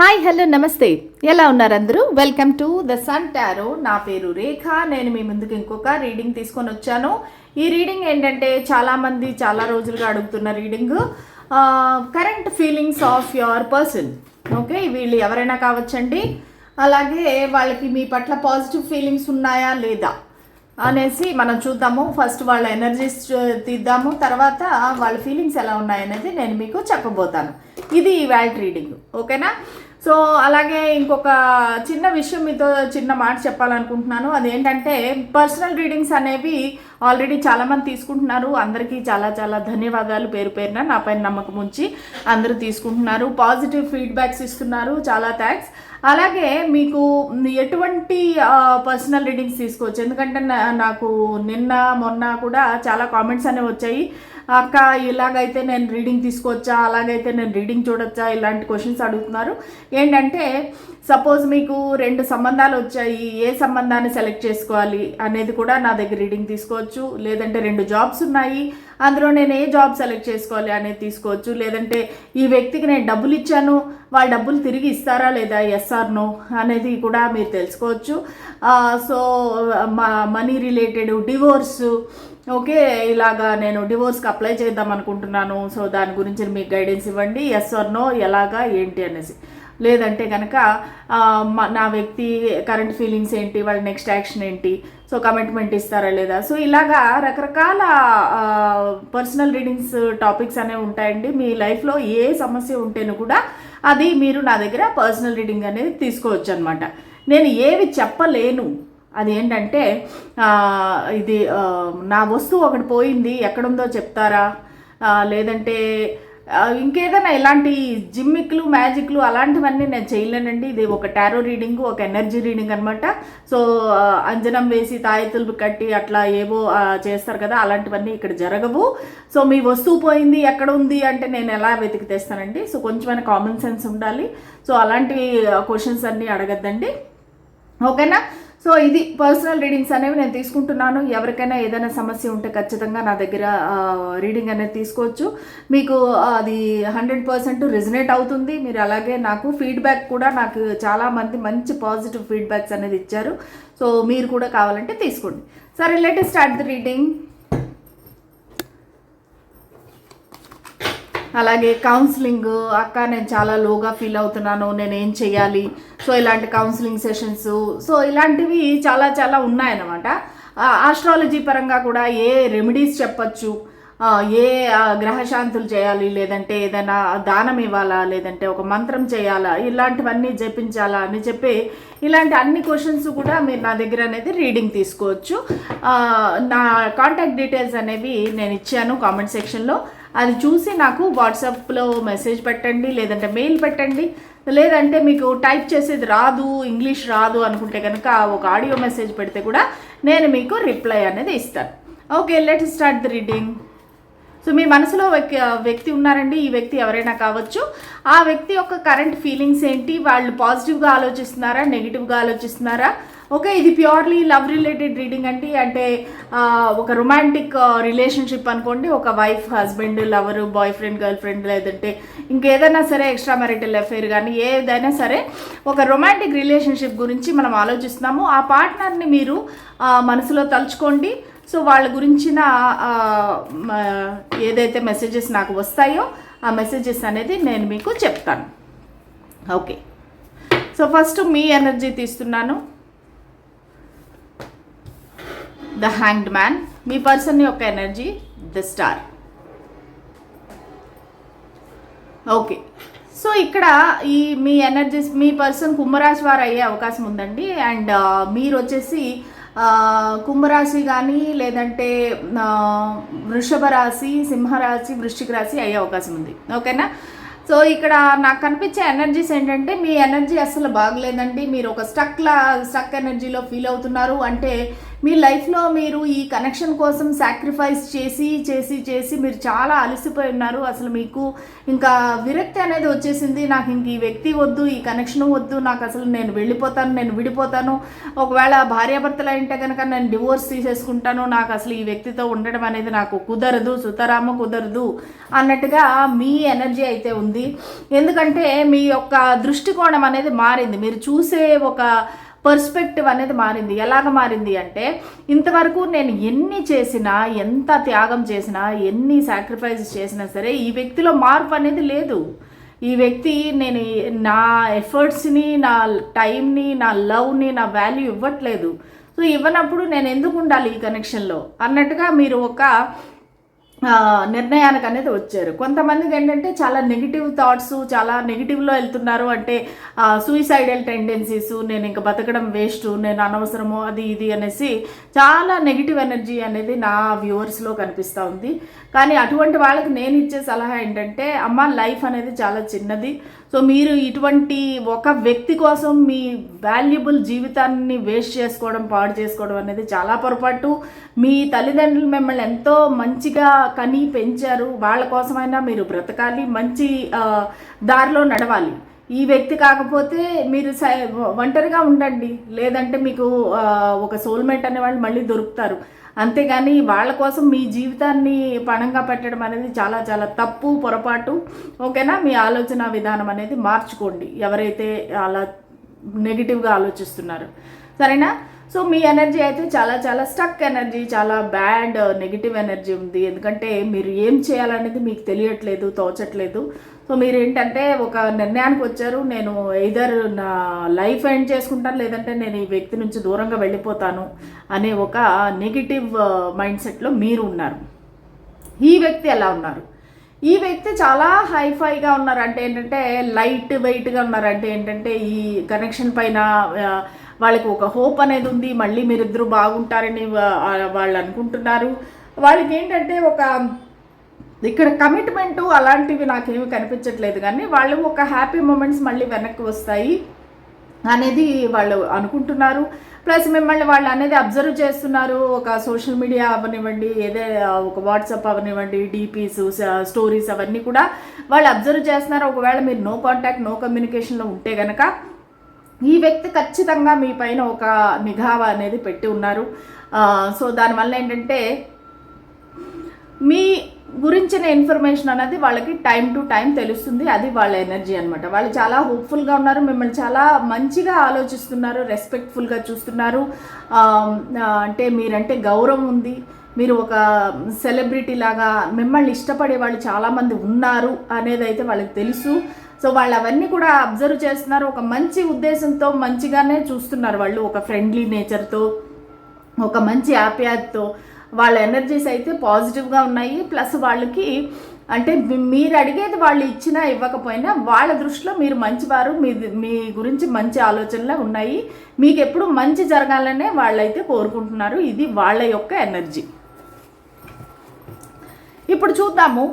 Hi hello నమస్తే. ఎలా ఉన్నారు అందరూ? Welcome to the sun tarot నా పేరు రేఖ నేను మీ ముందుకు ఇంకొక రీడింగ్ తీసుకొని వచ్చాను. ఈ రీడింగ్ ఏంటంటే చాలామంది చాలా రోజులుగా అడుగుతున్న reading current feelings of your person okay వీళ్ళు ఎవరైనా కావచ్చండి? అలాగే వాళ్ళకి మీ పట్ల పాజిటివ్ ఫీలింగ్స్ ఉన్నాయా లేదా అనేసి మనం చూద్దాము. ఫస్ట్ వాళ్ళ ఎనర్జీస్ తీద్దాము. తర్వాత వాళ్ళ ఫీలింగ్స్ ఎలా ఉన్నాయనేది నేను మీకు చెప్పబోతాను. ఇది వాల్ట్ రీడింగ్ ఓకేనా సో అలాగే ఇంకొక చిన్న విషయం మీతో చిన్న మాట చెప్పాలనుకుంటున్నాను. అదేంటంటే పర్సనల్ రీడింగ్స్ అనేవి ఆల్రెడీ చాలామంది తీసుకుంటున్నారు. అందరికీ చాలా చాలా ధన్యవాదాలు పేరు పేరున నా పైన నమ్మకం ఉంచి అందరూ తీసుకుంటున్నారు. పాజిటివ్ ఫీడ్బ్యాక్స్ ఇస్తున్నారు. చాలా థ్యాంక్స్ అలాగే మీకు ఎటువంటి పర్సనల్ రీడింగ్స్ తీసుకోవచ్చు. ఎందుకంటే నా- నాకు నిన్న మొన్న కూడా చాలా కామెంట్స్ అనేవి వచ్చాయి. అక్క ఇలాగైతే నేను రీడింగ్ తీసుకోవచ్చా అలాగైతే నేను రీడింగ్ చూడొచ్చా ఇలాంటి క్వశ్చన్స్ అడుగుతున్నారు. ఏంటంటే సపోజ్ మీకు రెండు సంబంధాలు వచ్చాయి ఏ సంబంధాన్ని సెలెక్ట్ చేసుకోవాలి అనేది కూడా నా దగ్గర రీడింగ్ తీసుకోవచ్చు. లేదంటే రెండు జాబ్స్ ఉన్నాయి అందులో నేను ఏ జాబ్ సెలెక్ట్ చేసుకోవాలి అనేది తీసుకోవచ్చు. లేదంటే ఈ వ్యక్తికి నేను డబ్బులు ఇచ్చాను వాళ్ళ డబ్బులు తిరిగి ఇస్తారా లేదా ఎస్ఆర్ నో అనేది కూడా మీరు తెలుసుకోవచ్చు. So money related divorce okay ఇలాగా నేను డివోర్స్కి అప్లై చేద్దాం అనుకుంటున్నాను. సో దాని గురించి మీకు గైడెన్స్ ఇవ్వండి. ఎస్ ఆర్ నో ఎలాగా ఏంటి అనేసి. లేదంటే కనుక నా వ్యక్తి కరెంట్ ఫీలింగ్స్ ఏంటి వాళ్ళ నెక్స్ట్ యాక్షన్ ఏంటి సో కమిట్మెంట్ ఇస్తారా లేదా? సో ఇలాగా రకరకాల పర్సనల్ రీడింగ్స్ టాపిక్స్ అనేవి ఉంటాయండి. మీ లైఫ్లో ఏ సమస్య ఉంటేను కూడా అది మీరు నా దగ్గర పర్సనల్ రీడింగ్ అనేది తీసుకోవచ్చు అనమాట నేను ఏవి చెప్పలేను. అది ఏంటంటే ఇది నా వస్తువు ఒకటి పోయింది ఎక్కడుందో చెప్తారా? లేదంటే ఇంకేదైనా ఇలాంటి జిమ్మిక్లు మ్యాజిక్లు అలాంటివన్నీ నేను చేయలేనండి. ఇది ఒక టారో రీడింగ్ ఒక ఎనర్జీ రీడింగ్ అనమాట సో అంజనం వేసి తాయెత్తులు కట్టి అట్లా ఏవో చేస్తారు కదా అలాంటివన్నీ ఇక్కడ జరగవు. సో మీ వస్తువు పోయింది ఎక్కడ ఉంది అంటే నేను ఎలా వెతికి తెస్తానండి? సో కొంచెమైనా కామన్ సెన్స్ ఉండాలి. సో అలాంటి క్వశ్చన్స్ అన్నీ అడగద్దండి. ఓకేనా? సో ఇది పర్సనల్ రీడింగ్స్ అనేవి నేను తీసుకుంటున్నాను. ఎవరికైనా ఏదైనా సమస్య ఉంటే ఖచ్చితంగా నా దగ్గర రీడింగ్ అనేది తీసుకోవచ్చు. మీకు అది హండ్రెడ్ పర్సెంట్ రిజనేట్ అవుతుంది. మీరు అలాగే నాకు ఫీడ్బ్యాక్ కూడా నాకు చాలా మంది మంచి పాజిటివ్ ఫీడ్బ్యాక్స్ అనేది ఇచ్చారు. సో మీరు కూడా కావాలంటే తీసుకోండి. సరే లెట్ స్టార్ట్ ది రీడింగ్. అలాగే కౌన్సిలింగ్ అక్క నేను చాలా లోగా ఫీల్ అవుతున్నాను నేను ఏం చేయాలి సో ఇలాంటి కౌన్సిలింగ్ సెషన్స్ సో ఇలాంటివి చాలా చాలా ఉన్నాయన్నమాట. ఆస్ట్రాలజీ పరంగా కూడా ఏ రెమెడీస్ చెప్పచ్చు? ఏ గ్రహశాంతులు చేయాలి? లేదంటే ఏదైనా దానం ఇవ్వాలా? లేదంటే ఒక మంత్రం చేయాలా? ఇలాంటివన్నీ జపించాలా? అని చెప్పి ఇలాంటి అన్ని క్వశ్చన్స్ కూడా మీరు నా దగ్గర అనేది రీడింగ్ తీసుకోవచ్చు. నా కాంటాక్ట్ డీటెయిల్స్ అనేవి నేను ఇచ్చాను కామెంట్ సెక్షన్లో అది చూసి నాకు వాట్సాప్లో మెసేజ్ పెట్టండి లేదంటే మెయిల్ పెట్టండి. లేదంటే మీకు టైప్ చేసేది రాదు ఇంగ్లీష్ రాదు అనుకుంటే కనుక ఒక ఆడియో మెసేజ్ పెడితే కూడా నేను మీకు రిప్లై అనేది ఇస్తాను. Okay let start the reading. So మీ మనసులో వ్యక్తి వ్యక్తి ఉన్నారండి ఈ వ్యక్తి ఎవరైనా కావచ్చు. ఆ వ్యక్తి యొక్క కరెంట్ ఫీలింగ్స్ ఏంటి? వాళ్ళు పాజిటివ్గా ఆలోచిస్తున్నారా నెగిటివ్గా ఆలోచిస్తున్నారా? ఓకే ఇది ప్యూర్లీ లవ్ రిలేటెడ్ రీడింగ్ అంటే అంటే ఒక రొమాంటిక్ రిలేషన్షిప్ అనుకోండి. ఒక wife husband lover boyfriend girlfriend లేదంటే ఇంకేదైనా సరే ఎక్స్ట్రా మ్యారిటల్ అఫేర్ కానీ ఏదైనా సరే ఒక రొమాంటిక్ రిలేషన్షిప్ గురించి మనం ఆలోచిస్తున్నాము. ఆ పార్ట్నర్ని మీరు మనసులో తలుచుకోండి. సో వాళ్ళ గురించిన ఏదైతే మెసేజెస్ నాకు వస్తాయో ఆ మెసేజెస్ అనేది నేను మీకు చెప్తాను. ఓకే. సో ఫస్ట్ మీ ఎనర్జీ తీస్తున్నాను. The hanged man. Me person యొక్క energy the star. Okay. So ఇక్కడ ఈ మీ ఎనర్జీస్ మీ పర్సన్ కుంభరాశి వారు అయ్యే అవకాశం ఉందండి. అండ్ మీరు వచ్చేసి కుంభరాశి కానీ లేదంటే వృషభ రాశి సింహరాశి వృశ్చిక రాశి అయ్యే అవకాశం ఉంది. ఓకేనా? సో ఇక్కడ నాకు కనిపించే ఎనర్జీస్ ఏంటంటే మీ ఎనర్జీ అసలు బాగలేదండి. మీరు ఒక స్టక్లా స్టక్ ఎనర్జీలో ఫీల్ అవుతున్నారు. అంటే మీ లైఫ్లో మీరు ఈ కనెక్షన్ కోసం సాక్రిఫైస్ చేసి చేసి చేసి మీరు చాలా అలసిపోయి ఉన్నారు. అసలు మీకు ఇంకా విరక్తి అనేది వచ్చేసింది. నాకు ఇంక ఈ వ్యక్తి వద్దు ఈ కనెక్షన్ వద్దు. నాకు అసలు నేను వెళ్ళిపోతాను నేను విడిపోతాను. ఒకవేళ భార్యాభర్తలు అంటే కనుక నేను డివోర్స్ తీసేసుకుంటాను. నాకు అసలు ఈ వ్యక్తితో ఉండడం అనేది నాకు కుదరదు సుతరామ కుదరదు అన్నట్టుగా మీ ఎనర్జీ అయితే ఉంది. ఎందుకంటే మీ యొక్క దృష్టికోణం అనేది మారింది. మీరు చూసే ఒక పర్స్పెక్టివ్ అనేది మారింది. ఎలాగ మారింది అంటే ఇంతవరకు నేను ఎన్ని చేసినా ఎంత త్యాగం చేసినా ఎన్ని సాక్రిఫైస్ చేసినా సరే ఈ వ్యక్తిలో మార్పు అనేది లేదు. ఈ వ్యక్తి నేను నా ఎఫర్ట్స్ని నా టైంని నా లవ్ని నా వాల్యూ ఇవ్వట్లేదు. సో ఇవ్వనప్పుడు నేను ఎందుకు ఉండాలి ఈ కనెక్షన్లో అన్నట్టుగా మీరు ఒక నిర్ణయానికి అనేది వచ్చారు. కొంతమందికి ఏంటంటే చాలా నెగిటివ్ థాట్స్ చాలా నెగిటివ్లో వెళ్తున్నారు అంటే సూయిసైడల్ టెండెన్సీస్ నేను ఇంకా బతకడం వేస్ట్ నేను అనవసరము అది ఇది అనేసి చాలా నెగిటివ్ ఎనర్జీ అనేది నా వ్యూవర్స్లో కనిపిస్తూ ఉంది. కానీ అటువంటి వాళ్ళకి నేను ఇచ్చే సలహా ఏంటంటే అమ్మ లైఫ్ అనేది చాలా చిన్నది. సో మీరు ఇటువంటి ఒక వ్యక్తి కోసం మీ వాల్యుబుల్ జీవితాన్ని వేస్ట్ చేసుకోవడం పాడు చేసుకోవడం అనేది చాలా పొరపాటు. మీ తల్లిదండ్రులు మిమ్మల్ని ఎంతో మంచిగా కని పెంచారు. వాళ్ళ కోసమైనా మీరు బ్రతకాలి. మంచి దారిలో నడవాలి. ఈ వ్యక్తి కాకపోతే మీరు సై ఒంటరిగా ఉండండి. లేదంటే మీకు ఒక సోల్మేట్ అనే వాళ్ళు మళ్ళీ దొరుకుతారు. అంతేగాని వాళ్ళ కోసం మీ జీవితాన్ని పణంగా పెట్టడం అనేది చాలా చాలా తప్పు పొరపాటు. ఓకేనా? మీ ఆలోచన విధానం అనేది మార్చుకోండి. ఎవరైతే అలా నెగిటివ్గా ఆలోచిస్తున్నారు. సరేనా? సో మీ ఎనర్జీ అయితే చాలా చాలా స్టక్ ఎనర్జీ చాలా బ్యాడ్ నెగిటివ్ ఎనర్జీ ఉంది. ఎందుకంటే మీరు ఏం చేయాలనేది మీకు తెలియట్లేదు తోచట్లేదు. సో మీరు ఏంటంటే ఒక నిర్ణయానికి వచ్చారు నేను ఎయిదర్ నా లైఫ్ ఎండ్ చేసుకుంటాను లేదంటే నేను ఈ వ్యక్తి నుంచి దూరంగా వెళ్ళిపోతాను అనే ఒక నెగిటివ్ మైండ్ సెట్లో మీరు ఉన్నారు. ఈ వ్యక్తి ఎలా ఉన్నారు? ఈ వ్యక్తి చాలా హైఫైగా ఉన్నారు. అంటే ఏంటంటే లైట్ వెయిట్గా ఉన్నారు. అంటే ఏంటంటే ఈ కనెక్షన్ పైన వాళ్ళకి ఒక హోప్ అనేది ఉంది. మళ్ళీ మీరిద్దరూ బాగుంటారని వాళ్ళు అనుకుంటున్నారు. వాళ్ళకి ఏంటంటే ఒక ఇక్కడ కమిట్మెంటు అలాంటివి నాకేమి కనిపించట్లేదు. కానీ వాళ్ళు ఒక హ్యాపీ మూమెంట్స్ మళ్ళీ వెనక్కి వస్తాయి అనేది వాళ్ళు అనుకుంటున్నారు. ప్లస్ మిమ్మల్ని వాళ్ళు అనేది అబ్జర్వ్ చేస్తున్నారు. ఒక సోషల్ మీడియా అవనివ్వండి ఏదే ఒక వాట్సాప్ అవనివ్వండి డీపీస్ స్టోరీస్ అవన్నీ కూడా వాళ్ళు అబ్జర్వ్ చేస్తున్నారు. ఒకవేళ మీరు నో కాంటాక్ట్ నో కమ్యూనికేషన్లో ఉంటే కనుక ఈ వ్యక్తి ఖచ్చితంగా మీ పైన ఒక నిఘా అనేది పెట్టి ఉన్నారు. సో దానివల్ల ఏంటంటే మీ గురించిన ఇన్ఫర్మేషన్ అనేది వాళ్ళకి టైం టు టైం తెలుస్తుంది అది వాళ్ళ ఎనర్జీ అనమాట వాళ్ళు చాలా హోప్ఫుల్గా ఉన్నారు మిమ్మల్ని చాలా మంచిగా ఆలోచిస్తున్నారు రెస్పెక్ట్ఫుల్గా చూస్తున్నారు. అంటే మీరంటే గౌరవం ఉంది మీరు ఒక సెలబ్రిటీ లాగా మిమ్మల్ని ఇష్టపడే వాళ్ళు చాలామంది ఉన్నారు అనేది అయితే వాళ్ళకి తెలుసు. సో వాళ్ళు అవన్నీ కూడా అబ్జర్వ్ చేస్తున్నారు ఒక మంచి ఉద్దేశంతో మంచిగానే చూస్తున్నారు వాళ్ళు ఒక ఫ్రెండ్లీ నేచర్తో ఒక మంచి ఆప్యాయతతో. వాళ్ళ ఎనర్జీస్ అయితే పాజిటివ్గా ఉన్నాయి. ప్లస్ వాళ్ళకి అంటే మీరు అడిగేది వాళ్ళు ఇచ్చినా ఇవ్వకపోయినా వాళ్ళ దృష్టిలో మీరు మంచివారు మీ మీ గురించి మంచి ఆలోచనలే ఉన్నాయి. మీకు ఎప్పుడు మంచి జరగాలనే వాళ్ళైతే కోరుకుంటున్నారు. ఇది వాళ్ళ యొక్క ఎనర్జీ ఇప్పుడు చూద్దాము.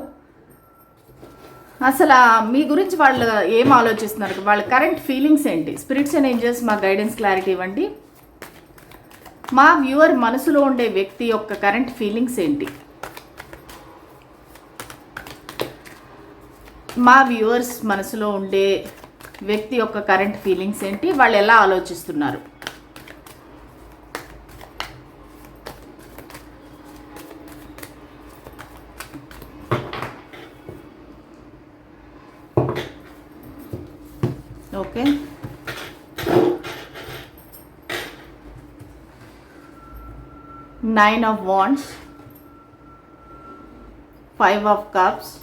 అసలు మీ గురించి వాళ్ళు ఏం ఆలోచిస్తున్నారు? వాళ్ళ కరెంట్ ఫీలింగ్స్ ఏంటి? స్పిరిట్స్ అండ్ ఏంజల్స్ మా గైడెన్స్ క్లారిటీ ఇవ్వండి. మా వ్యూవర్ మనసులో ఉండే వ్యక్తి యొక్క కరెంట్ ఫీలింగ్స్ ఏంటి? మా వ్యూవర్స్ మనసులో ఉండే వ్యక్తి యొక్క కరెంట్ ఫీలింగ్స్ ఏంటి? వాళ్ళు ఎలా ఆలోచిస్తున్నారు okay nine of wands five of cups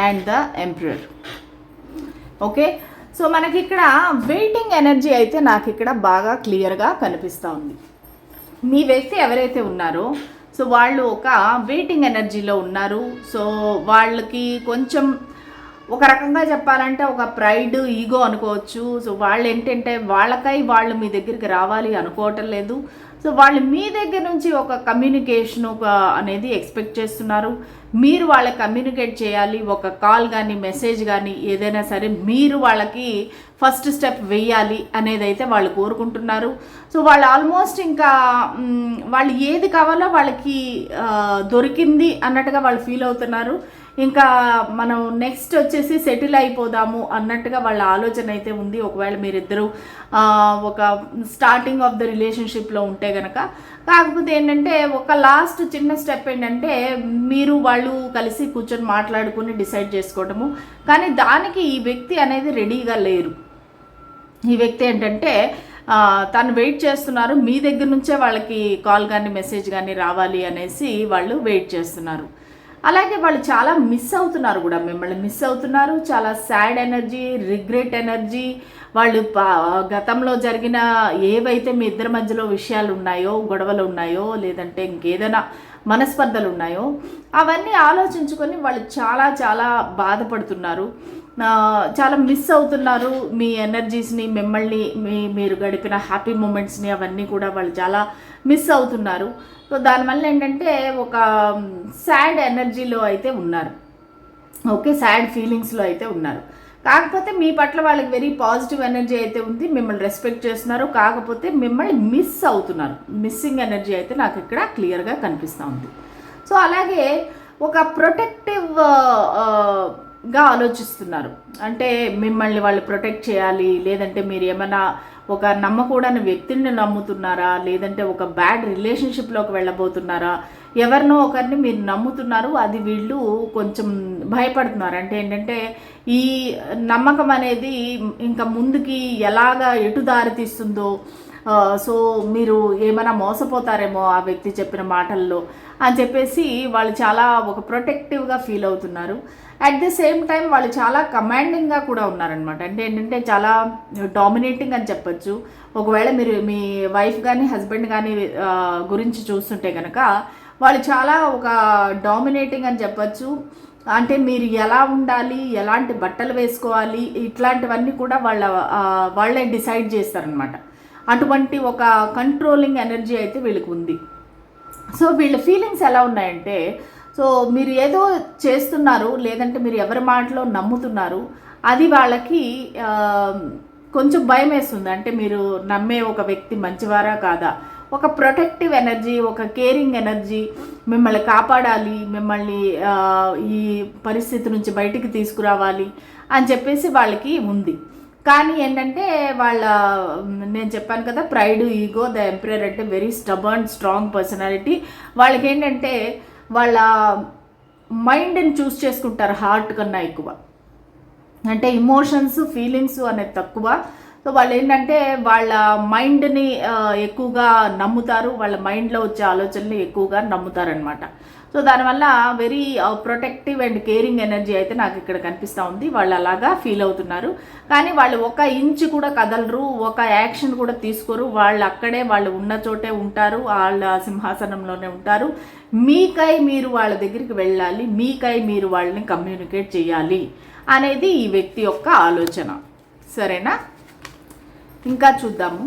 and the emperor okay so మనకి ఇక్కడ వెయిటింగ్ ఎనర్జీ అయితే నాకు ఇక్కడ బాగా క్లియర్గా కనిపిస్తూ ఉంది మీ వ్యక్తి ఎవరైతే ఉన్నారో సో వాళ్ళు ఒక వెయిటింగ్ ఎనర్జీలో ఉన్నారు సో వాళ్ళకి కొంచెం ఒక రకంగా చెప్పాలంటే ఒక ప్రైడ్ ఈగో అనుకోవచ్చు సో వాళ్ళు ఏంటంటే వాళ్ళకై వాళ్ళు మీ దగ్గరికి రావాలి అనుకోవటం లేదు సో వాళ్ళు మీ దగ్గర నుంచి ఒక కమ్యూనికేషన్ ఒక అనేది ఎక్స్పెక్ట్ చేస్తున్నారు. మీరు వాళ్ళకి కమ్యూనికేట్ చేయాలి. ఒక కాల్ కానీ మెసేజ్ కానీ ఏదైనా సరే మీరు వాళ్ళకి ఫస్ట్ స్టెప్ వేయాలి అనేది అయితే వాళ్ళు కోరుకుంటున్నారు. సో వాళ్ళు ఆల్మోస్ట్ ఇంకా వాళ్ళు ఏది కావాలో వాళ్ళకి దొరికింది అన్నట్టుగా వాళ్ళు ఫీల్ అవుతున్నారు. ఇంకా మనం నెక్స్ట్ వచ్చేసి సెటిల్ అయిపోదాము అన్నట్టుగా వాళ్ళ ఆలోచన అయితే ఉంది. ఒకవేళ మీరిద్దరూ ఒక స్టార్టింగ్ ఆఫ్ ద రిలేషన్షిప్లో ఉంటే కనుక కాకపోతే ఏంటంటే ఒక లాస్ట్ చిన్న స్టెప్ ఏంటంటే మీరు వాళ్ళు కలిసి కూర్చొని మాట్లాడుకుని డిసైడ్ చేసుకోవడము కానీ దానికి ఈ వ్యక్తి అనేది రెడీగా లేరు. ఈ వ్యక్తి ఏంటంటే తను వెయిట్ చేస్తున్నారు. మీ దగ్గర నుంచే వాళ్ళకి కాల్ కానీ మెసేజ్ కానీ రావాలి అనేసి వాళ్ళు వెయిట్ చేస్తున్నారు. అలాగే వాళ్ళు చాలా మిస్ అవుతున్నారు కూడా మిమ్మల్ని మిస్ అవుతున్నారు. చాలా సాడ్ ఎనర్జీ రిగ్రెట్ ఎనర్జీ వాళ్ళు పా- గతంలో జరిగిన ఏవైతే మీ ఇద్దరి మధ్యలో విషయాలు ఉన్నాయో గొడవలు ఉన్నాయో లేదంటే ఇంకేదైనా మనస్పర్ధలు ఉన్నాయో అవన్నీ ఆలోచించుకొని వాళ్ళు చాలా చాలా బాధపడుతున్నారు. చాలా మిస్ అవుతున్నారు మీ ఎనర్జీస్ని మిమ్మల్ని మీ మీరు గడిపిన హ్యాపీ మూమెంట్స్ని అవన్నీ కూడా వాళ్ళు చాలా మిస్ అవుతున్నారు. సో దానివల్ల ఏంటంటే ఒక సాడ్ ఎనర్జీలో అయితే ఉన్నారు. ఓకే సాడ్ ఫీలింగ్స్లో అయితే ఉన్నారు. కాకపోతే మీ పట్ల వాళ్ళకి వెరీ పాజిటివ్ ఎనర్జీ అయితే ఉంది మిమ్మల్ని రెస్పెక్ట్ చేస్తున్నారు కాకపోతే మిమ్మల్ని మిస్ అవుతున్నారు. మిస్సింగ్ ఎనర్జీ అయితే నాకు ఇక్కడ క్లియర్గా కనిపిస్తూ ఉంది. సో అలాగే ఒక ప్రొటెక్టివ్ గా ఆలోచిస్తున్నారు. అంటే మిమ్మల్ని వాళ్ళు ప్రొటెక్ట్ చేయాలి లేదంటే మీరు ఏమైనా ఒక నమ్మకూడని వ్యక్తిని నమ్ముతున్నారా లేదంటే ఒక బ్యాడ్ రిలేషన్షిప్లోకి వెళ్ళబోతున్నారా ఎవరినో ఒకరిని మీరు నమ్ముతున్నారు అది వీళ్ళు కొంచెం భయపడుతున్నారు. అంటే ఏంటంటే ఈ నమ్మకం అనేది ఇంకా ముందుకి ఎలాగా ఎటు దారి తీస్తుందో సో మీరు ఏమైనా మోసపోతారేమో ఆ వ్యక్తి చెప్పిన మాటల్లో అని చెప్పేసి వాళ్ళు చాలా ఒక ప్రొటెక్టివ్గా ఫీల్ అవుతున్నారు. అట్ ద సేమ్ టైం వాళ్ళు చాలా కమాండింగ్గా కూడా ఉన్నారనమాట అంటే ఏంటంటే చాలా డామినేటింగ్ అని చెప్పొచ్చు. ఒకవేళ మీరు మీ వైఫ్ కానీ హస్బెండ్ కానీ గురించి చూస్తుంటే కనుక వాళ్ళు చాలా ఒక డామినేటింగ్ అని చెప్పచ్చు. అంటే మీరు ఎలా ఉండాలి ఎలాంటి బట్టలు వేసుకోవాలి ఇట్లాంటివన్నీ కూడా వాళ్ళ వాళ్ళే డిసైడ్ చేస్తారనమాట అటువంటి ఒక కంట్రోలింగ్ ఎనర్జీ అయితే వీళ్ళకి ఉంది. సో వీళ్ళ ఫీలింగ్స్ ఎలా ఉన్నాయంటే సో మీరు ఏదో చేస్తున్నారు లేదంటే మీరు ఎవరి మాటలో నమ్ముతున్నారు అది వాళ్ళకి కొంచెం భయం వేస్తుంది. అంటే మీరు నమ్మే ఒక వ్యక్తి మంచివారా కాదా? ఒక ప్రొటెక్టివ్ ఎనర్జీ ఒక కేరింగ్ ఎనర్జీ మిమ్మల్ని కాపాడాలి మిమ్మల్ని ఈ పరిస్థితి నుంచి బయటికి తీసుకురావాలి అని చెప్పేసి వాళ్ళకి ఉంది. కానీ ఏంటంటే వాళ్ళ నేను చెప్పాను కదా ప్రైడ్ ఈగో ద ఎంపరర్ అంటే వెరీ స్టబర్న్ స్ట్రాంగ్ పర్సనాలిటీ వాళ్ళకి ఏంటంటే వాళ్ళ మైండ్ని చూస్ చేసుకుంటారు హార్ట్ కన్నా ఎక్కువ. అంటే ఇమోషన్స్ ఫీలింగ్స్ అనేది తక్కువ. సో వాళ్ళు ఏంటంటే వాళ్ళ మైండ్ని ఎక్కువగా నమ్ముతారు. వాళ్ళ మైండ్లో వచ్చే ఆలోచనలు ఎక్కువగా నమ్ముతారనమాట సో దానివల్ల very protective and caring energy అయితే నాకు ఇక్కడ కనిపిస్తూ ఉంది. వాళ్ళు అలాగా ఫీల్ అవుతున్నారు. కానీ వాళ్ళు ఒక ఇంచ్ కూడా కదలరు ఒక యాక్షన్ కూడా తీసుకోరు. వాళ్ళు అక్కడే వాళ్ళు ఉన్న చోటే ఉంటారు వాళ్ళ సింహాసనంలోనే ఉంటారు. మీకై మీరు వాళ్ళ దగ్గరికి వెళ్ళాలి మీకై మీరు వాళ్ళని కమ్యూనికేట్ చేయాలి అనేది ఈ వ్యక్తి యొక్క ఆలోచన. సరేనా? ఇంకా చూద్దాము.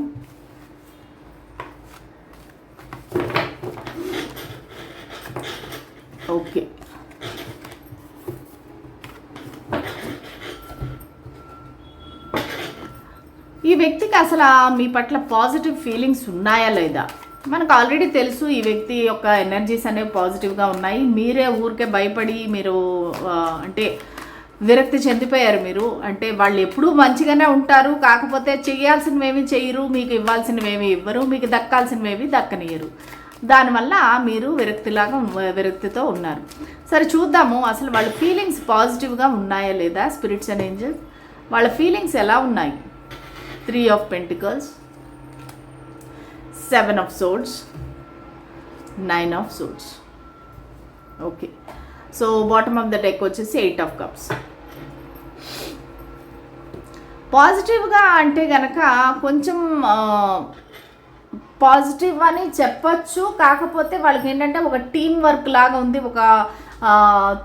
ఓకే. ఈ వ్యక్తికి అసలు మీ పట్ల పాజిటివ్ ఫీలింగ్స్ ఉన్నాయా లేదా? మనకు ఆల్రెడీ తెలుసు ఈ వ్యక్తి యొక్క ఎనర్జీస్ అనేవి పాజిటివ్గా ఉన్నాయి. మీరే ఊరికే భయపడి మీరు అంటే విరక్తి చెందిపోయారు మీరు. అంటే వాళ్ళు ఎప్పుడూ మంచిగానే ఉంటారు కాకపోతే చేయాల్సినవేమి చేయరు మీకు ఇవ్వాల్సినవేమి ఇవ్వరు మీకు దక్కాల్సినవేమి దక్కనియరు దానివల్ల మీరు విరక్తిలాగా విరక్తితో ఉన్నారు. సరే చూద్దాము. అసలు వాళ్ళ ఫీలింగ్స్ పాజిటివ్గా ఉన్నాయా లేదా? Spirits and angels. వాళ్ళ ఫీలింగ్స్ ఎలా ఉన్నాయి? Three of pentacles. Seven of swords nine of swords okay. So bottom of the deck వచ్చేసి ఎయిట్ ఆఫ్ కప్స్. పాజిటివ్గా అంటే గనక కొంచెం పాజిటివ్ అని చెప్పొచ్చు. కాకపోతే వాళ్ళకి ఏంటంటే ఒక టీం వర్క్ లాగా ఉంది. ఒక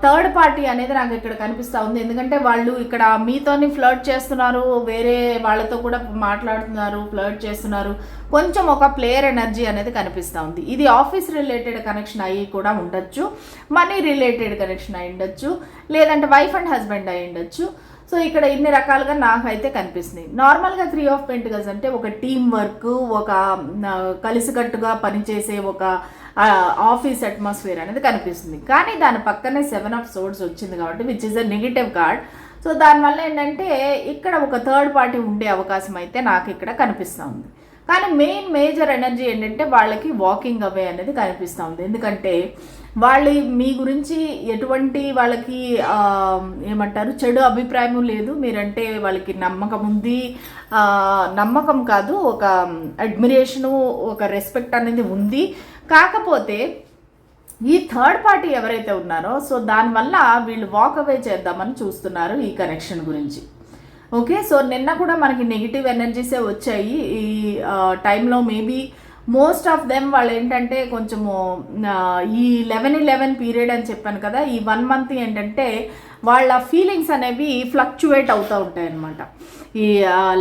థర్డ్ పార్టీ అనేది నాకు ఇక్కడ కనిపిస్తూ ఉంది. ఎందుకంటే వాళ్ళు ఇక్కడ మీతోని ఫ్లర్ట్ చేస్తున్నారు. వేరే వాళ్ళతో కూడా మాట్లాడుతున్నారు ఫ్లర్ట్ చేస్తున్నారు. కొంచెం ఒక ప్లేయర్ ఎనర్జీ అనేది కనిపిస్తూ ఉంది. ఇది ఆఫీస్ రిలేటెడ్ కనెక్షన్ అయ్యి కూడా ఉండొచ్చు. మనీ రిలేటెడ్ కనెక్షన్ అయి ఉండొచ్చు. లేదంటే వైఫ్ అండ్ హస్బెండ్ అయి ఉండొచ్చు. సో ఇక్కడ ఇన్ని రకాలుగా నాకైతే కనిపిస్తుంది నార్మల్గా త్రీ ఆఫ్ పెంటికల్స్ అంటే ఒక టీం వర్క్ ఒక కలిసికట్టుగా పనిచేసే ఒక ఆఫీస్ అట్మాస్ఫియర్ అనేది కనిపిస్తుంది. కానీ దాని పక్కనే సెవెన్ ఆఫ్ సోర్స్ వచ్చింది కాబట్టి which is a negative card so దానివల్ల ఏంటంటే ఇక్కడ ఒక థర్డ్ పార్టీ ఉండే అవకాశం అయితే నాకు ఇక్కడ కనిపిస్తూ ఉంది. కానీ మెయిన్ మేజర్ ఎనర్జీ ఏంటంటే వాళ్ళకి వాకింగ్ అవే అనేది కనిపిస్తూ ఉంది. ఎందుకంటే వాళ్ళు మీ గురించి ఎటువంటి వాళ్ళకి ఏమంటారు చెడు అభిప్రాయం లేదు. మీరంటే వాళ్ళకి నమ్మకం ఉంది. నమ్మకం కాదు ఒక అడ్మిరేషను ఒక రెస్పెక్ట్ అనేది ఉంది. కాకపోతే ఈ థర్డ్ పార్టీ ఎవరైతే ఉన్నారో సో దానివల్ల వీళ్ళు వాక్ అవే చేద్దామని చూస్తున్నారు ఈ కనెక్షన్ గురించి. ఓకే? సో నిన్న కూడా మనకి నెగిటివ్ ఎనర్జీసే వచ్చాయి. ఈ టైంలో మేబీ మోస్ట్ ఆఫ్ దెమ్ వాళ్ళు ఏంటంటే కొంచెము ఈ లెవెన్ ఇలెవెన్ పీరియడ్ అని చెప్పాను కదా ఈ వన్ మంత్ ఏంటంటే వాళ్ళ ఫీలింగ్స్ అనేవి ఫ్లక్చువేట్ అవుతూ ఉంటాయి అన్నమాట. ఈ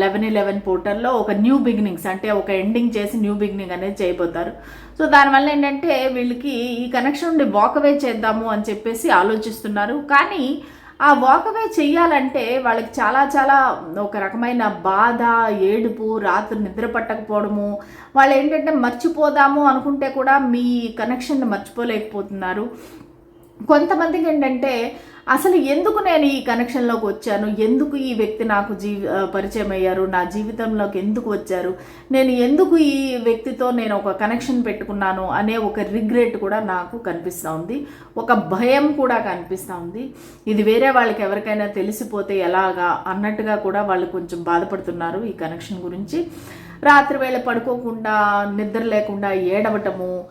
లెవెన్ ఇలెవెన్ పోర్టల్లో ఒక న్యూ బిగినింగ్స్ అంటే ఒక ఎండింగ్ చేసి న్యూ బిగినింగ్ అనేది చేయబోతారు. సో దానివల్ల ఏంటంటే వీళ్ళకి ఈ కనెక్షన్ నుండి వాకవే చేద్దాము అని చెప్పేసి ఆలోచిస్తున్నారు. కానీ ఆ వాకవే చేయాలంటే వాళ్ళకి చాలా చాలా ఒక రకమైన బాధ ఏడుపు రాత్రి నిద్ర పట్టకపోవడము వాళ్ళు ఏంటంటే మర్చిపోదాము అనుకుంటే కూడా మీ కనెక్షన్ మర్చిపోలేకపోతున్నారు. కొంతమందికి ఏంటంటే అసలు ఎందుకు నేను ఈ కనెక్షన్లోకి వచ్చాను? ఎందుకు ఈ వ్యక్తి నాకు జీ పరిచయం అయ్యారు? నా జీవితంలోకి ఎందుకు వచ్చారు? నేను ఎందుకు ఈ వ్యక్తితో నేను ఒక కనెక్షన్ పెట్టుకున్నాను? అనే ఒక రిగ్రెట్ కూడా నాకు కనిపిస్తూ ఉంది. ఒక భయం కూడా కనిపిస్తూ ఉంది. ఇది వేరే వాళ్ళకి ఎవరికైనా తెలిసిపోతే ఎలాగా అన్నట్టుగా కూడా వాళ్ళు కొంచెం బాధపడుతున్నారు ఈ కనెక్షన్ గురించి. రాత్రి వేళ పడుకోకుండా నిద్ర లేకుండా ఏడవటము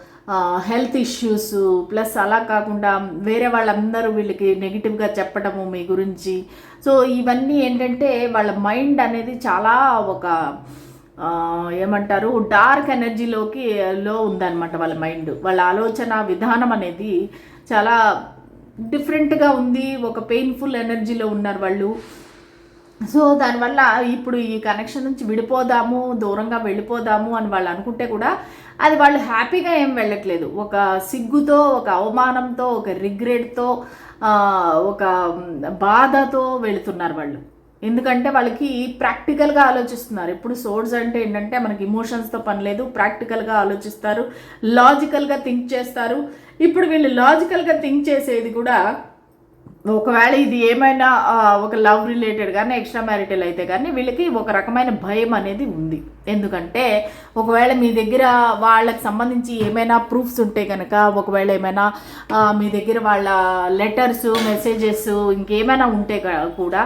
హెల్త్ ఇష్యూస్ ప్లస్ అలా కాకుండా వేరే వాళ్ళందరూ వీళ్ళకి నెగిటివ్గా చెప్పడము మీ గురించి. సో ఇవన్నీ ఏంటంటే వాళ్ళ మైండ్ అనేది చాలా ఒక ఏమంటారు డార్క్ ఎనర్జీలోకి లో ఉందన్నమాట వాళ్ళ మైండ్ వాళ్ళ ఆలోచన విధానం అనేది చాలా డిఫరెంట్గా ఉంది ఒక పెయిన్ఫుల్ ఎనర్జీలో ఉన్నారు వాళ్ళు. సో దానివల్ల ఇప్పుడు ఈ కనెక్షన్ నుంచి విడిపోదాము దూరంగా వెళ్ళిపోదాము అని వాళ్ళు అనుకుంటే కూడా అది వాళ్ళు హ్యాపీగా ఏం వెళ్ళట్లేదు. ఒక సిగ్గుతో ఒక అవమానంతో ఒక రిగ్రెట్తో ఒక బాధతో వెళుతున్నారు వాళ్ళు. ఎందుకంటే వాళ్ళకి ప్రాక్టికల్గా ఆలోచిస్తున్నారు. ఇప్పుడు సోర్స్ అంటే ఏంటంటే మనకి ఇమోషన్స్తో పని లేదు ప్రాక్టికల్గా ఆలోచిస్తారు లాజికల్గా థింక్ చేస్తారు. ఇప్పుడు వీళ్ళు లాజికల్గా థింక్ చేసేది కూడా ఒకవేళ ఇది ఏమైనా ఒక లవ్ రిలేటెడ్ కానీ ఎక్స్ట్రా మ్యారిటల్ అయితే కానీ వీళ్ళకి ఒక రకమైన భయం అనేది ఉంది. ఎందుకంటే ఒకవేళ మీ దగ్గర వాళ్ళకి సంబంధించి ఏమైనా ప్రూఫ్స్ ఉంటే కనుక ఒకవేళ ఏమైనా మీ దగ్గర వాళ్ళ లెటర్స్ మెసేజెస్ ఇంకేమైనా ఉంటే కూడా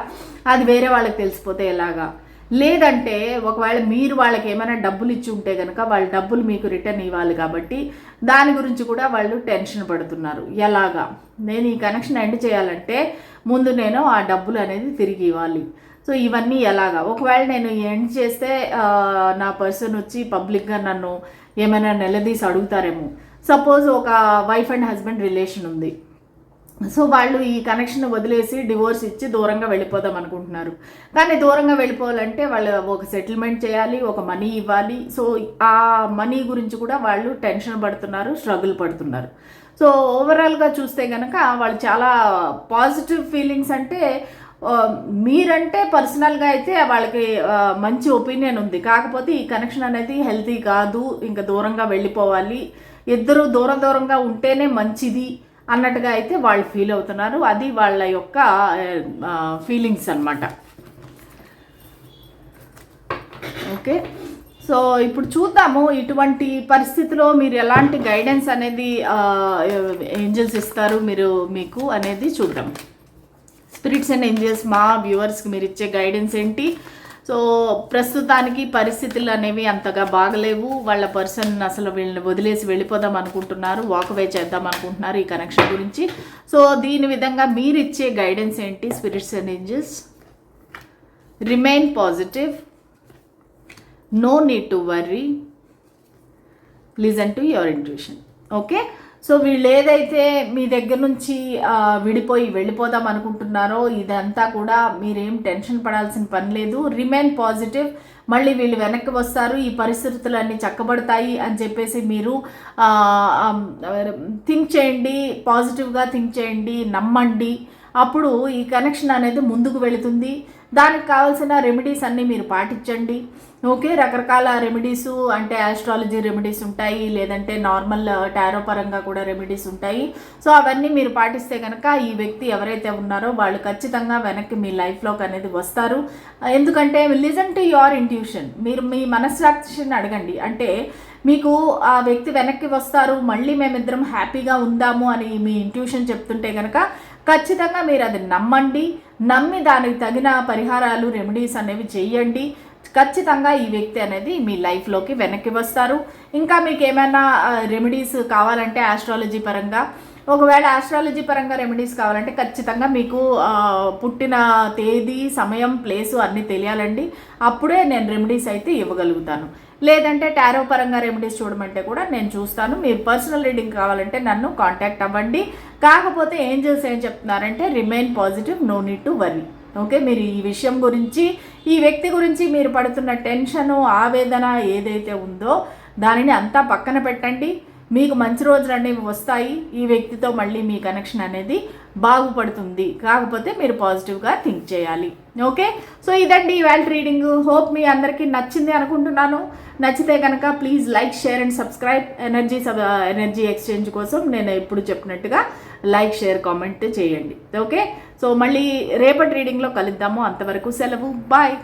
అది వేరే వాళ్ళకి తెలిసిపోతే ఎలాగా? లేదంటే ఒకవేళ మీరు వాళ్ళకి ఏమైనా డబ్బులు ఇచ్చి ఉంటే కనుక వాళ్ళ డబ్బులు మీకు రిటర్న్ ఇవ్వాలి కాబట్టి దాని గురించి కూడా వాళ్ళు టెన్షన్ పడుతున్నారు. ఎలాగా? నేను ఈ కనెక్షన్ ఎండ్ చేయాలంటే ముందు నేను ఆ డబ్బులు అనేది తిరిగి ఇవ్వాలి. సో ఇవన్నీ ఎలాగా? ఒకవేళ నేను ఎండ్ చేస్తే నా పర్సన్ వచ్చి పబ్లిక్గా నన్ను ఏమైనా నిలదీసి అడుగుతారేమో. సపోజ్ ఒక వైఫ్ అండ్ హస్బెండ్ రిలేషన్ ఉంది. సో వాళ్ళు ఈ కనెక్షన్ వదిలేసి డివోర్స్ ఇచ్చి దూరంగా వెళ్ళిపోదాం అనుకుంటున్నారు. కానీ దూరంగా వెళ్ళిపోవాలంటే వాళ్ళు ఒక సెటిల్మెంట్ చేయాలి ఒక మనీ ఇవ్వాలి. సో ఆ మనీ గురించి కూడా వాళ్ళు టెన్షన్ పడుతున్నారు స్ట్రగుల్ పడుతున్నారు. సో ఓవరాల్గా చూస్తే కనుక వాళ్ళు చాలా పాజిటివ్ ఫీలింగ్స్ అంటే మీరంటే పర్సనల్గా అయితే వాళ్ళకి మంచి ఒపీనియన్ ఉంది. కాకపోతే ఈ కనెక్షన్ అనేది హెల్తీ కాదు. ఇంకా దూరంగా వెళ్ళిపోవాలి. ఇద్దరు దూరం దూరంగా ఉంటేనే మంచిది. అన్నట్టుగా అయితే వాళ్ళు ఫీల్ అవుతున్నారు. అది వాళ్ళ యొక్క ఫీలింగ్స్ అన్నమాట. ఓకే. సో ఇప్పుడు చూద్దాము ఇటువంటి పరిస్థితిలో మీరు ఎలాంటి గైడెన్స్ అనేది ఏంజల్స్ ఇస్తారు మీరు మీకు అనేది చూద్దాం. స్పిరిట్స్ అండ్ ఏంజల్స్ మా వ్యూవర్స్కి మీరు ఇచ్చే గైడెన్స్ ఏంటి? సో ప్రస్తుతానికి పరిస్థితులు అనేవి అంతగా బాగలేవు. వాళ్ళ పర్సన్ అసలు వీళ్ళని వదిలేసి వెళ్ళిపోదాం అనుకుంటున్నారు. వాకవే చేద్దాం అనుకుంటున్నారు ఈ కనెక్షన్ గురించి. సో దీని విధంగా మీరు ఇచ్చే గైడెన్స్ ఏంటి spirits and angels remain positive no need to worry listen to your intuition okay so వీళ్ళు ఏదైతే మీ దగ్గర నుంచి విడిపోయి వెళ్ళిపోదాం అనుకుంటున్నారో ఇదంతా కూడా మీరేం టెన్షన్ పడాల్సిన పని లేదు. Remain positive. మళ్ళీ వీళ్ళు వెనక్కి వస్తారు. ఈ పరిస్థితులన్నీ చక్కబడతాయి అని చెప్పేసి మీరు థింక్ చేయండి పాజిటివ్గా థింక్ చేయండి నమ్మండి. అప్పుడు ఈ కనెక్షన్ అనేది ముందుకు వెళుతుంది. దానికి కావాల్సిన రెమెడీస్ అన్నీ మీరు పాటించండి. ఓకే రకరకాల రెమెడీస్ అంటే ఆస్ట్రాలజీ రెమెడీస్ ఉంటాయి లేదంటే నార్మల్ టారో uh, పరంగా కూడా రెమెడీస్ ఉంటాయి. సో అవన్నీ మీరు పాటిస్తే కనుక ఈ వ్యక్తి ఎవరైతే ఉన్నారో వాళ్ళు ఖచ్చితంగా వెనక్కి మీ లైఫ్లోకి అనేది వస్తారు. ఎందుకంటే లిజన్ టు యువర్ ఇంట్యూషన్ మీరు మీ మనస్సాక్షిని అడగండి. అంటే మీకు ఆ వ్యక్తి వెనక్కి వస్తారు మళ్ళీ మేమిద్దరం హ్యాపీగా ఉందాము అని మీ ఇంట్యూషన్ చెప్తుంటే కనుక ఖచ్చితంగా మీరు అది నమ్మండి. నమ్మి దానికి తగిన పరిహారాలు రెమెడీస్ అనేవి చేయండి. ఖచ్చితంగా ఈ వ్యక్తి అనేది మీ లైఫ్లోకి వెనక్కి వస్తారు. ఇంకా మీకు ఏమైనా రెమెడీస్ కావాలంటే ఆస్ట్రాలజీ పరంగా ఒకవేళ ఆస్ట్రాలజీ పరంగా రెమెడీస్ కావాలంటే ఖచ్చితంగా మీకు పుట్టిన తేదీ సమయం ప్లేసు అన్నీ తెలియాలండి. అప్పుడే నేను రెమెడీస్ అయితే ఇవ్వగలుగుతాను. లేదంటే టారో పరంగా రెమెడీస్ చూడమంటే కూడా నేను చూస్తాను. మీరు పర్సనల్ రీడింగ్ కావాలంటే నన్ను కాంటాక్ట్ అవ్వండి. కాకపోతే ఏంజల్స్ ఏం చెప్తున్నారంటే remain positive no need to worry okay మీరు ఈ విషయం గురించి ఈ వ్యక్తి గురించి మీరు పడుతున్న టెన్షను ఆవేదన ఏదైతే ఉందో దానిని అంతా పక్కన పెట్టండి. మీకు మంచి రోజులు అనేవి వస్తాయి. ఈ వ్యక్తితో మళ్ళీ మీ కనెక్షన్ అనేది బాగుపడుతుంది. కాకపోతే మీరు పాజిటివ్గా థింక్ చేయాలి. ఓకే సో ఇదండి ఇవాళ రీడింగ్ హోప్ మీ అందరికీ నచ్చింది అనుకుంటున్నాను. నచ్చితే కనుక please like share and subscribe energy sub energy exchange కోసం నేను ఎప్పుడు చెప్పినట్టుగా లైక్ షేర్ కామెంట్ చేయండి. ఓకే సో మళ్ళీ రేపటి రీడింగ్లో కలుద్దాము. అంతవరకు సెలవు. బాయ్